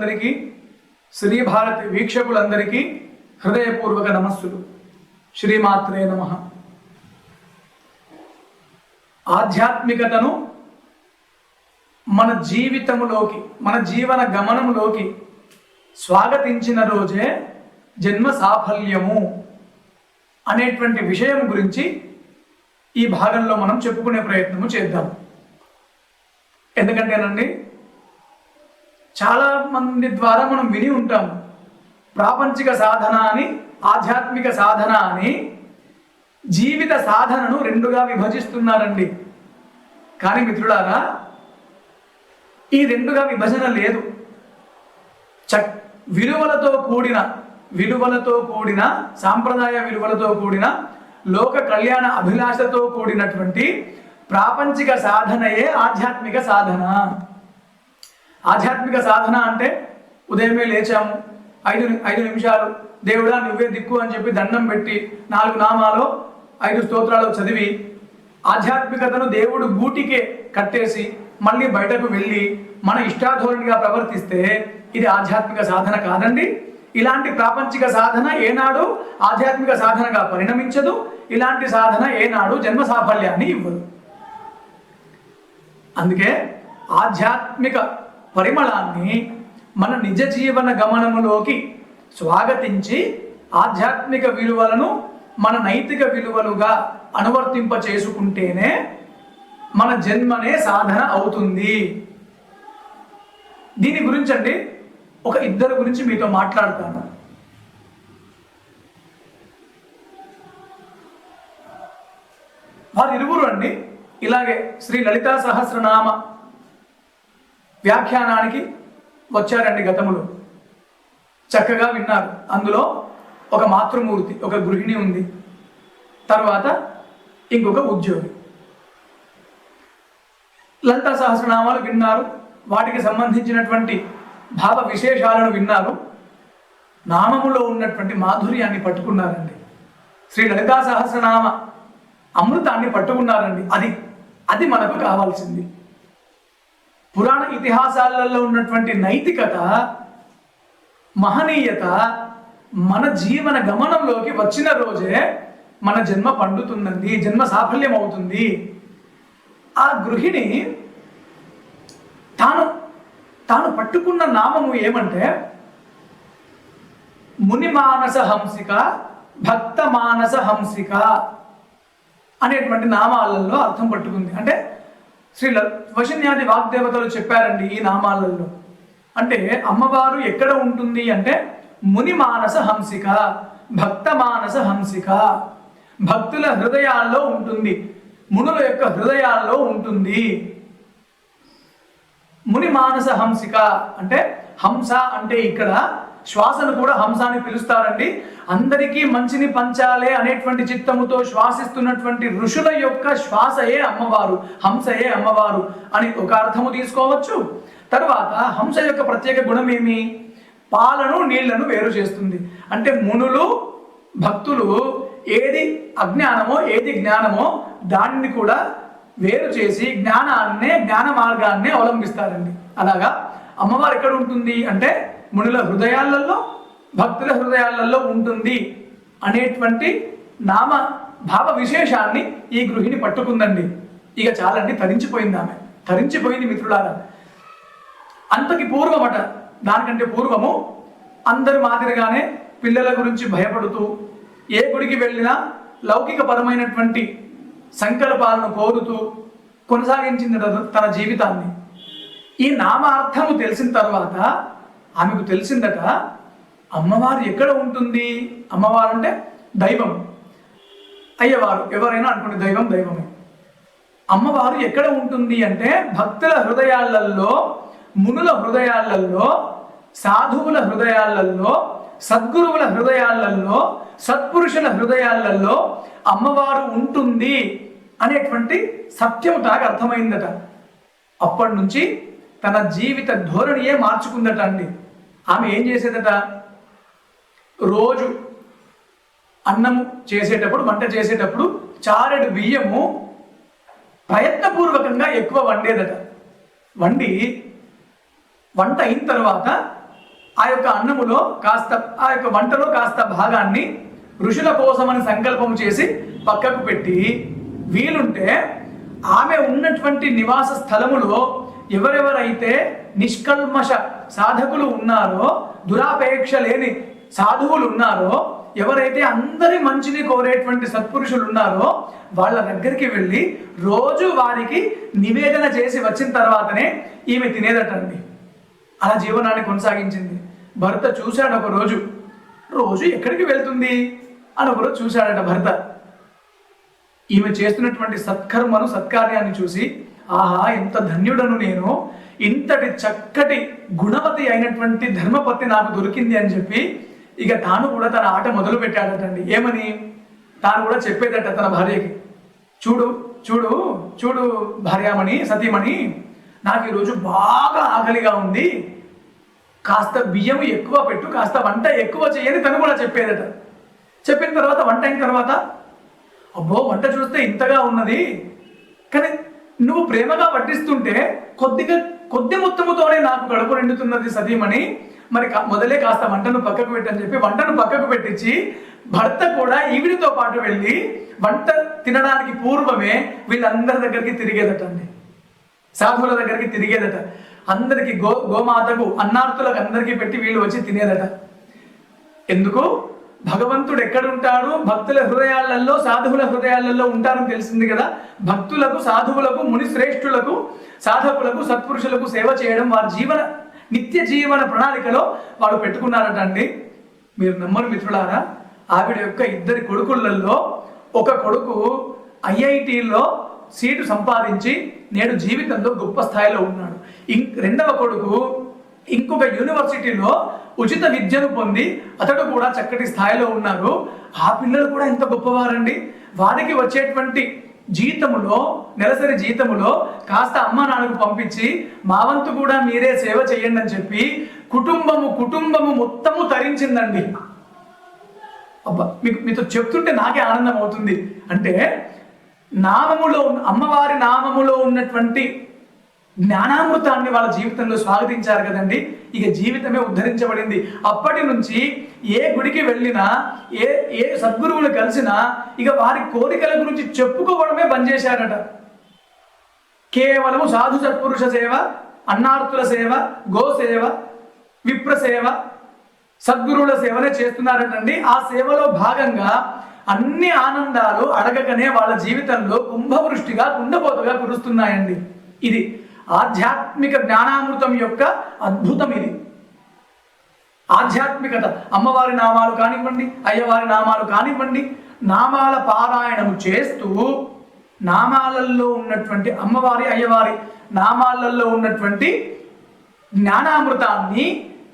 బంధువులందరికీ శ్రీ భారత్ వీక్షకులందరికీ హృదయపూర్వక నమస్సులు. శ్రీమాత్రే నమ. ఆధ్యాత్మికతను మన జీవితంలోకి మన జీవన గమనంలోకి స్వాగతించిన రోజే జన్మ సాఫల్యము అనేటువంటి విషయం గురించి ఈ భాగంలో మనం చెప్పుకునే ప్రయత్నము చేద్దాం. ఎందుకంటేనండి చాలా మంది ద్వారా మనం విని ఉంటాం. ప్రాపంచిక సాధన అని ఆధ్యాత్మిక సాధన అని జీవిత సాధనను రెండుగా విభజిస్తున్నారండి. కానీ మిత్రులారా ఈ రెండుగా విభజన లేదు. చక్ విలువలతో కూడిన విలువలతో కూడిన సాంప్రదాయ విలువలతో కూడిన లోక కళ్యాణ అభిలాషతో కూడినటువంటి ప్రాపంచిక సాధనయే ఆధ్యాత్మిక సాధన. ఆధ్యాత్మిక సాధన అంటే ఉదయమే లేచాము ఐదు ఐదు నిమిషాలు దేవుడా నువ్వే దిక్కు అని చెప్పి దండం పెట్టి నాలుగు నామాలు ఐదు స్తోత్రాలు చదివి ఆధ్యాత్మికతను దేవుడు గూటికే కట్టేసి మళ్ళీ బయటకు వెళ్ళి మన ఇష్టాధోరణిగా ప్రవర్తిస్తే ఇది ఆధ్యాత్మిక సాధన కాదండి. ఇలాంటి ప్రాపంచిక సాధన ఏనాడు ఆధ్యాత్మిక సాధనగా పరిణమించదు. ఇలాంటి సాధన ఏనాడు జన్మ సాఫల్యాన్ని ఇవ్వదు. అందుకే ఆధ్యాత్మిక పరిమళాన్ని మన నిజ జీవన గమనములోకి స్వాగతించి ఆధ్యాత్మిక విలువలను మన నైతిక విలువలుగా అనువర్తింప చేసుకుంటేనే మన జన్మనే సాధన అవుతుంది. దీని గురించి అండి ఒక ఇద్దరు గురించి మీతో మాట్లాడతాను. వారిరువురు అండి ఇలాగే శ్రీ లలితా సహస్రనామ వ్యాఖ్యానానికి వచ్చారండి గతములు. చక్కగా విన్నారు. అందులో ఒక మాతృమూర్తి ఒక గృహిణి ఉంది. తర్వాత ఇంకొక ఉద్యోగి. లలితా సహస్రనామాలు విన్నారు. వాటికి సంబంధించినటువంటి భావ విశేషాలను విన్నారు. నామములో ఉన్నటువంటి మాధుర్యాన్ని పట్టుకున్నారండి. శ్రీ లలితా సహస్రనామ అమృతాన్ని పట్టుకున్నారండి. అది అది మనకు కావాల్సింది. పురాణ ఇతిహాసాలలో ఉన్నటువంటి నైతికత మహనీయత మన జీవన గమనంలోకి వచ్చిన రోజే మన జన్మ పండుతుందండి జన్మ సాఫల్యం అవుతుంది ఆ గృహిణి తాను తాను పట్టుకున్న నామము ఏమంటే మునిమానస హంసిక భక్త మానస హంసిక అనేటువంటి నామాలలో అర్థం పట్టుకుంది. అంటే శ్రీ ల- వశన్యాది వాగ్దేవతలు చెప్పారండి ఈ నామాలలో అంటే అమ్మవారు ఎక్కడ ఉంటుంది అంటే ముని మానస హంసిక భక్త మానస హంసిక. భక్తుల హృదయాల్లో ఉంటుంది మునుల యొక్క హృదయాల్లో ఉంటుంది. ముని మానస హంసిక అంటే హంస అంటే ఇక్కడ శ్వాసను కూడా హంసాన్ని పిలుస్తారండి. అందరికీ మంచిని పంచాలే అనేటువంటి చిత్తముతో శ్వాసిస్తున్నటువంటి ఋషుల యొక్క శ్వాసయే అమ్మవారు హంసయే అమ్మవారు అని ఒక అర్థము తీసుకోవచ్చు. తర్వాత హంస యొక్క ప్రత్యేక గుణం ఏమి? పాలను నీళ్ళను వేరు చేస్తుంది. అంటే మునులు భక్తులు ఏది అజ్ఞానమో ఏది జ్ఞానమో దానిని కూడా వేరు చేసి జ్ఞానాన్నే జ్ఞాన మార్గాన్నే అవలంబిస్తారండి. అలాగా? అమ్మవారు ఎక్కడ ఉంటుంది అంటే మునుల హృదయాలలో భక్తుల హృదయాలలో ఉంటుంది అనేటువంటి నామ భావ విశేషాన్ని ఈ గృహిణి పట్టుకుందండి. ఇక చాలండి తరించిపోయింది ఆమె. తరించిపోయింది మిత్రులారా. అంతకి పూర్వమట దానికంటే పూర్వము అందరి మాదిరిగానే పిల్లల గురించి భయపడుతూ ఏ గుడికి వెళ్ళినా లౌకిక పరమైనటువంటి సంకల్పాలను కోరుతూ కొనసాగించింది తన- తన జీవితాన్ని. ఈ నామార్థము తెలిసిన తర్వాత ఆమెకు తెలిసిందట అమ్మవారు ఎక్కడ ఉంటుంది? అమ్మవారు అంటే దైవం. అయ్యవారు ఎవరైనా అనుకునే దైవం దైవమే. అమ్మవారు ఎక్కడ ఉంటుంది? అంటే భక్తుల హృదయాలలో మునుల హృదయాలలో సాధువుల హృదయాలలో సద్గురువుల హృదయాలలో సత్పురుషుల హృదయాలలో అమ్మవారు ఉంటుంది అనేటువంటి సత్యం తాగా అర్థమైందట. అప్పటి నుంచి తన జీవిత ధోరణియే మార్చుకుందట అండి. ఆమె ఏం చేసేదట? రోజు అన్నము చేసేటప్పుడు వంట చేసేటప్పుడు చారెడు బియ్యము ప్రయత్నపూర్వకంగా ఎక్కువ వండేదట. వండి వంట అయిన తర్వాత ఆ యొక్క అన్నములో కాస్త ఆ యొక్క వంటలో కాస్త భాగాన్ని ఋషుల కోసమని సంకల్పం చేసి పక్కకు పెట్టి వీలుంటే ఆమె ఉన్నటువంటి నివాస స్థలములో ఎవరెవరైతే నిష్కల్మష సాధకులు ఉన్నారో దురాపేక్ష లేని సాధువులు ఉన్నారో ఎవరైతే అందరి మంచిని కోరేటువంటి సత్పురుషులు ఉన్నారో వాళ్ళ దగ్గరికి వెళ్ళి రోజు వారికి నివేదన చేసి వచ్చిన తర్వాతనే ఈమె తినేదటండి. అలా జీవనాన్ని కొనసాగించింది. భర్త చూశాడు ఒక రోజు రోజు ఎక్కడికి వెళ్తుంది? అని ఒకరోజు చూశాడట భర్త. ఈమె చేస్తున్నటువంటి సత్కర్మను సత్కార్యాన్ని చూసి ఆహా ఎంత ధన్యుడను నేను. ఇంతటి చక్కటి గుణవతి అయినటువంటి ధర్మపతి నాకు దొరికింది అని చెప్పి ఇక తాను కూడా తన ఆట మొదలు పెట్టాడటండి. ఏమని? తాను కూడా చెప్పేదట తన భార్యకి. చూడు చూడు చూడు భార్యామణి సతీమణి నాకు ఈరోజు బాగా ఆకలిగా ఉంది. కాస్త బియ్యం ఎక్కువ పెట్టు కాస్త వంట ఎక్కువ చేయని తను కూడా చెప్పేదట. చెప్పిన తర్వాత వంట అయిన తర్వాత అబ్బో వంట చూస్తే ఇంతగా ఉన్నది. కానీ నువ్వు ప్రేమగా వడ్డిస్తుంటే కొద్దిగా కొద్ది మొత్తముతోనే నాకు గడప నిండుతున్నది సతీమణి. మరి కా- మొదలే కాస్త వంటను పక్కకు పెట్టని చెప్పి వంటను పక్కకు పెట్టించి భర్త కూడా ఈవిడితో పాటు వెళ్ళి వంట తినడానికి పూర్వమే వీళ్ళందరి దగ్గరికి తిరిగేదటండి. సాధువుల దగ్గరికి తిరిగేదట. అందరికి గో గోమాతకు అన్నార్తులకు అందరికీ పెట్టి వీళ్ళు వచ్చి తినేదట. ఎందుకు? భగవంతుడు ఎక్కడుంటాడు? భక్తుల హృదయాలలో సాధువుల హృదయాలలో ఉంటారని తెలిసింది కదా. భక్తులకు సాధువులకు ముని శ్రేష్ఠులకు సాధకులకు సత్పురుషులకు సేవ చేయడం వారి జీవన నిత్య జీవన ప్రణాళికలో వాడు పెట్టుకున్నారట అండి. మీరు నమ్మరు మిత్రులారా ఆవిడ యొక్క ఇద్దరి కొడుకులలో ఒక కొడుకు ఐఐటిలో సీటు సంపాదించి నేడు జీవితంలో గొప్ప స్థాయిలో ఉన్నాడు. ఇం రెండవ కొడుకు ఇంకొక యూనివర్సిటీలో ఉచిత విద్యను పొంది అతడు కూడా చక్కటి స్థాయిలో ఉన్నారు ఆ పిల్లలు కూడా ఎంత గొప్పవారండి. వారికి వచ్చేటువంటి జీతములో నెలసరి జీతములో కాస్త అమ్మ నాన్నకు పంపించి మా వంతు కూడా మీరే సేవ చేయండి అని చెప్పి కుటుంబము కుటుంబము మొత్తము తరించిందండి. అబ్బా మీకు మీతో చెప్తుంటే నాకే ఆనందం అవుతుంది. అంటే నామములో అమ్మవారి నామములో ఉన్నటువంటి జ్ఞానామృతాన్ని వాళ్ళ జీవితంలో స్వాగతించారు కదండి. ఇక జీవితమే ఉద్ధరించబడింది. అప్పటి నుంచి ఏ గుడికి వెళ్ళినా ఏ ఏ సద్గురువులు కలిసినా ఇక వారి కోరికల గురించి చెప్పుకోవడమే పనిచేశారట చేశారట. కేవలము సాధు సత్పురుష సేవ అన్నార్థుల సేవ గో సేవ విప్ర సేవ సద్గురువుల సేవనే చేస్తున్నారటండి. ఆ సేవలో భాగంగా అన్ని ఆనందాలు అడగకనే వాళ్ళ జీవితంలో కుంభవృష్టిగా కుండపోతగా కురుస్తున్నాయండి. ఇది ఆధ్యాత్మిక జ్ఞానామృతం యొక్క అద్భుతం ఇది. ఆధ్యాత్మికత. అమ్మవారి నామాలు కానివ్వండి అయ్యవారి నామాలు కానివ్వండి నామాల పారాయణము చేస్తూ నామాలలో ఉన్నటువంటి అమ్మవారి అయ్యవారి నామాలలో ఉన్నటువంటి జ్ఞానామృతాన్ని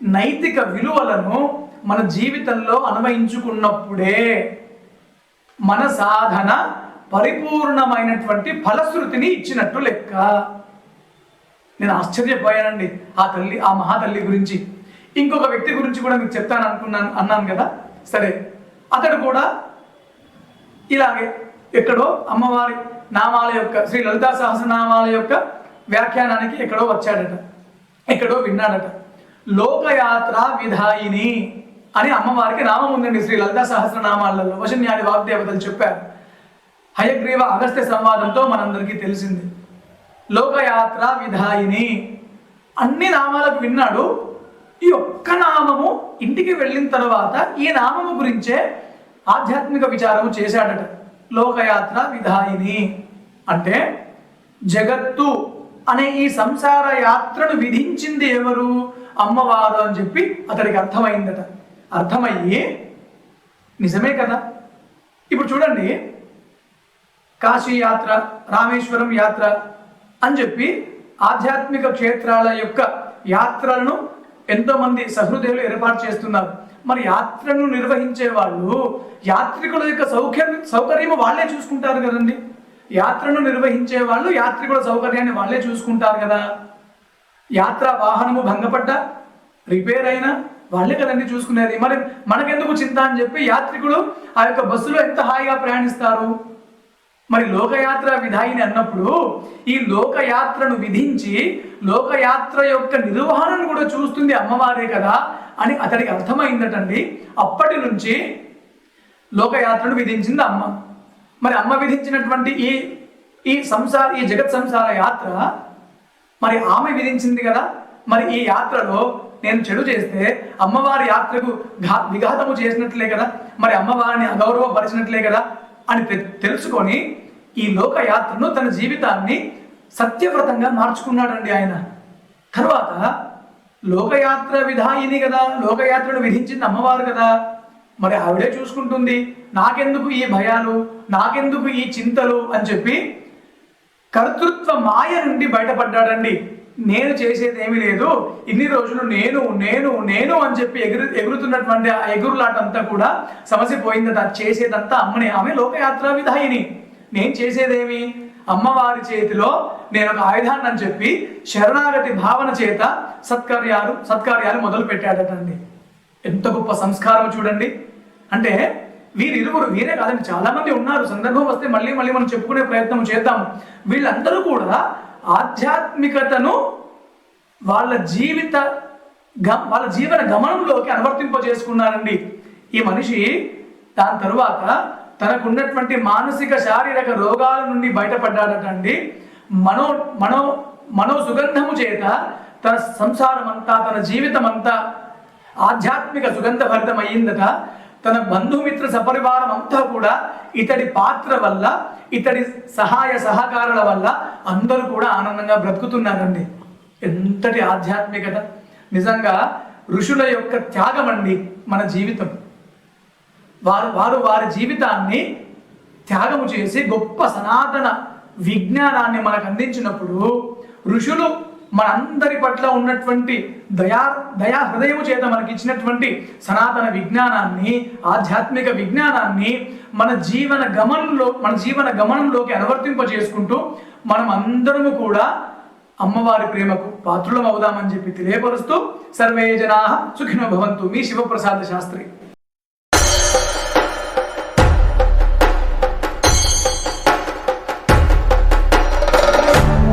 నైతిక విలువలను మన జీవితంలో అన్వయించుకున్నప్పుడే మన సాధన పరిపూర్ణమైనటువంటి ఫలశ్రుతిని ఇచ్చినట్టు లెక్క. నేను ఆశ్చర్యపోయానండి ఆ తల్లి ఆ మహాతల్లి గురించి. ఇంకొక వ్యక్తి గురించి కూడా మీకు చెప్తాను అనుకున్నాను అన్నాను కదా? సరే. అతడు కూడా ఇలాగే ఎక్కడో అమ్మవారి నామాల యొక్క శ్రీ లలితా సహస్రనామాల యొక్క వ్యాఖ్యానానికి ఎక్కడో వచ్చాడట. ఎక్కడో విన్నాడట. లోకయాత్ర విధాయిని అని అమ్మవారికి నామం ఉందండి శ్రీ లలితా సహస్రనామాలలో. వశన్యాది వాగ్దేవతలు చెప్పారు. హయగ్రీవ అగస్త్య సంవాదంతో మనందరికీ తెలిసింది. లోకయాత్ర విధాయిని. అన్ని నామాలకు విన్నాడు. ఈ ఒక్క నామము ఇంటికి వెళ్ళిన తర్వాత ఈ నామము గురించే ఆధ్యాత్మిక విచారము చేశాడట. లోకయాత్ర విధాయిని. అంటే జగత్తు అనే ఈ సంసార యాత్రను విధించింది ఎవరు? అమ్మవారు అని చెప్పి అతడికి అర్థమైందట. అర్థమయ్యి నిజమే కదా? ఇప్పుడు చూడండి. కాశీ యాత్ర రామేశ్వరం యాత్ర అని చెప్పి ఆధ్యాత్మిక క్షేత్రాల యొక్క యాత్రలను ఎంతోమంది సహృదయులు ఏర్పాటు చేస్తున్నారు. మరి యాత్రను నిర్వహించే వాళ్ళు యాత్రికుల యొక్క సౌకర్యం సౌకర్యం వాళ్ళే చూసుకుంటారు కదండి. యాత్రను నిర్వహించే వాళ్ళు యాత్రికుల సౌకర్యాన్ని వాళ్ళే చూసుకుంటారు కదా. యాత్ర వాహనము భంగపడ్డ రిపేర్ అయినా వాళ్ళే కదండి చూసుకునేది. మరి మనకెందుకు చింత అని చెప్పి యాత్రికులు ఆ యొక్క బస్సులో ఎంత హాయిగా ప్రయాణిస్తారు? మరి లోకయాత్ర విధాయిని అన్నప్పుడు ఈ లోకయాత్రను విధించి లోకయాత్ర యొక్క నిర్వహణను కూడా చూస్తుంది అమ్మవారే కదా అని అతడికి అర్థమైందటండి. అప్పటి నుంచి లోకయాత్రను విధించింది అమ్మ. మరి అమ్మ విధించినటువంటి ఈ ఈ సంసార ఈ జగత్ సంసార యాత్ర మరి ఆమె విధించింది కదా. మరి ఈ యాత్రలో నేను చెడు చేస్తే అమ్మవారి యాత్రకు ఘా విఘాతము చేసినట్లే కదా. మరి అమ్మవారిని అగౌరవపరిచినట్లే కదా. అని తె- తెలుసుకొని ఈ లోక యాత్రను తన జీవితాన్ని సత్యవ్రతంగా మార్చుకున్నాడండి ఆయన. తర్వాత లోకయాత్ర విధాయిని కదా లోకయాత్రను విధించింది అమ్మవారు కదా మరి ఆవిడే చూసుకుంటుంది నాకెందుకు ఈ భయాలు నాకెందుకు ఈ చింతలు అని చెప్పి కర్తృత్వ మాయ నుండి బయటపడ్డాడండి. నేను చేసేది ఏమీ లేదు. ఇన్ని రోజులు నేను నేను నేను అని చెప్పి ఎగురు ఎగురుతున్నటువంటి ఆ ఎగురులాటంతా కూడా సమస్య పోయిందట చేసేదంతా అమ్మని. ఆమె లోకయాత్ర విధాయిని. నేను చేసేదేమి? అమ్మవారి చేతిలో నేను ఒక ఆయుధాన్ని అని చెప్పి శరణాగతి భావన చేత సత్కార్యాలు సత్కార్యాలు మొదలు పెట్టాడటండి ఎంత గొప్ప సంస్కారం చూడండి. అంటే వీరిరువురు వీరే కాదండి చాలామంది ఉన్నారు. సందర్భం వస్తే మళ్ళీ మళ్ళీ మనం చెప్పుకునే ప్రయత్నం చేద్దాం వీళ్ళందరూ కూడా ఆధ్యాత్మికతను వాళ్ళ జీవిత గమ వాళ్ళ జీవన గమనంలోకి అనువర్తింప చేసుకున్నారండి ఈ మనిషి దాని తరువాత తనకున్నటువంటి మానసిక శారీరక రోగాల నుండి బయటపడ్డాడటండి. మనో మనో మనో సుగంధము చేత తన సంసారం అంతా తన జీవితం అంతా ఆధ్యాత్మిక సుగంధ భరితం అయ్యిందట తన బంధుమిత్ర సపరివారం అంతా కూడా ఇతడి పాత్ర వల్ల ఇతడి సహాయ సహకారాల వల్ల అందరూ కూడా ఆనందంగా బ్రతుకుతున్నారండి. ఎంతటి ఆధ్యాత్మికత. నిజంగా ఋషుల యొక్క త్యాగం అండి మన జీవితం. వారు వారు వారి జీవితాన్ని త్యాగము చేసి గొప్ప సనాతన విజ్ఞానాన్ని మనకు అందించినప్పుడు ఋషులు మనందరి పట్ల ఉన్నటువంటి దయా దయా హృదయము చేత మనకి ఇచ్చినటువంటి సనాతన విజ్ఞానాన్ని ఆధ్యాత్మిక విజ్ఞానాన్ని మన జీవన గమనంలో మన జీవన గమనంలోకి అనువర్తింప చేసుకుంటూ మనం అందరము కూడా అమ్మవారి ప్రేమకు పాత్రులం అవుదామని చెప్పి తెలియపరుస్తూ సర్వే జనా సుఖినో భవంతు. మీ శివప్రసాద శాస్త్రి.